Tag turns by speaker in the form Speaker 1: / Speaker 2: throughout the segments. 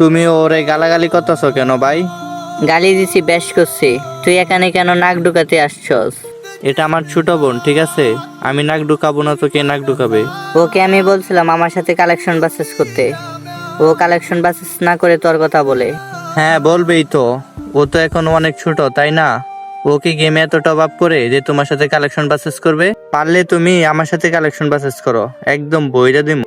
Speaker 1: তুমি ওরে গালাগালি করতেছো কেন ভাই?
Speaker 2: গালি দিছি বেশ করছি। তুই এখানে কেন নাক ঢুকাতে আসছস?
Speaker 1: এটা আমার ছোট বোন ঠিক আছে? আমি নাক ঢুকাবো না তো কে নাক ঢুকাবে।
Speaker 2: ওকে আমি বলছিলাম আমার সাথে কালেকশন বাসেস করতে। ও কালেকশন বাসেস না করে তোর কথা বলে।
Speaker 1: হ্যাঁ বলবেই তো। ও তো এখন অনেক ছোট তাই না? ও কি গেমে এত টপ আপ করে যে তোমার সাথে কালেকশন বাসেস করবে? পারলে তুমি আমার সাথে কালেকশন বাসেস করো। একদম বইরা দিম।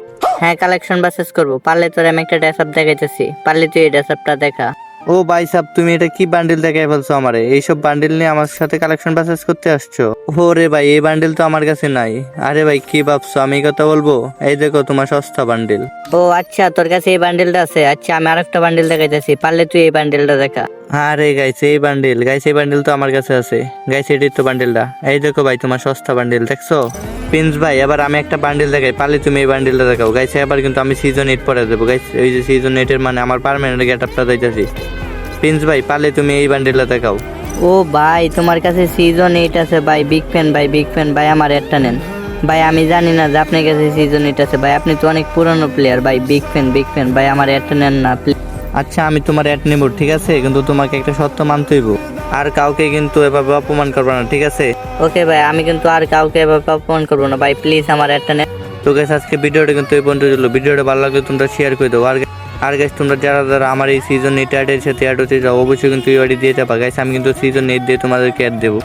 Speaker 2: হ্যাঁ কালেকশন বাসেস করব। পারলে তোর আমি একটা ড্রেস আপ দেখাইতেছি। পারলে তুই এই ড্রেস আপটা দেখা।
Speaker 1: ও ভাই সাব তুমি এটা কি বান্ডিল দেখাই ফেলছো আমারে? এইসব বান্ডিল নিয়ে আমার সাথে কালেকশন বাসেস করতে আসছো? ও রে ভাই এই বান্ডিল তো আমার কাছে নাই। আরে ভাই কি ভাবছ? আমি কথা বলব? এই দেখো তোমার সস্তা বান্ডিল
Speaker 2: ও আচ্ছা তোর কাছে এই বান্ডেলটা আছে? আচ্ছা আমি আরেকটা বান্ডিল দেখাইতেছি। পারলে তুই এই বান্ডেলটা দেখা।
Speaker 1: আরে গাইছে এই বান্ডিল গাইছে এই বান্ডিল তো আমার কাছে আছে। গাইছে এটির তো বান্ডিলটা এই দেখো ভাই তোমার সস্তা বান্ডিল দেখছ? প্রিন্স ভাই এবার আমি একটা বান্ডিল দেখাই। পারলে তুমি এই বান্ডিলটা দেখাও। গাইছে এবার কিন্তু আমি সিজন এইট পরে দেবো। গাইছে ওই যে সিজন এইটের মানে আমার পারমানেন্ট গেট আপটা দিতেছি। প্রিন্স ভাই পারলে তুমি এই বান্ডিলটা দেখাও।
Speaker 2: ও ভাই তোমার কাছে সিজন এইট আছে ভাই। বিগ ফ্যান ভাই বিগ ফ্যান ভাই আমার একটা নেন। ভাই আমি জানি না যে আপনার কাছে সিজন এইট আছে। ভাই আপনি তো অনেক পুরনো প্লেয়ার ভাই বিগ ফ্যান বিগ ফ্যান ভাই আমার একটা নেন না
Speaker 1: আচ্ছা আমি তোমার অ্যাড নেব ঠিক আছে? কিন্তু তোমাকে একটা সত্য মানতে হইব। আর কাউকে কিন্তু এভাবে অপমান করবে না ঠিক আছে?
Speaker 2: ওকে ভাই আমি কিন্তু আর কাউকে এভাবে অপমান করব না। ভাই প্লিজ আমার একটা নে
Speaker 1: তো গেছ আজকে ভিডিওটা কিন্তু এই পর্যন্ত চলো ভিডিওটা ভালো লাগলে তোমরা শেয়ার করে দেবো আর আর তোমরা যারা যারা আমার এই সিজন এইট অ্যাডের সাথে অ্যাড হতে যাও অবশ্যই কিন্তু এই অ্যাড দিয়ে যাবা। গাইস আমি কিন্তু সিজন এইট দিয়ে তোমাদেরকে অ্যাড দেবো।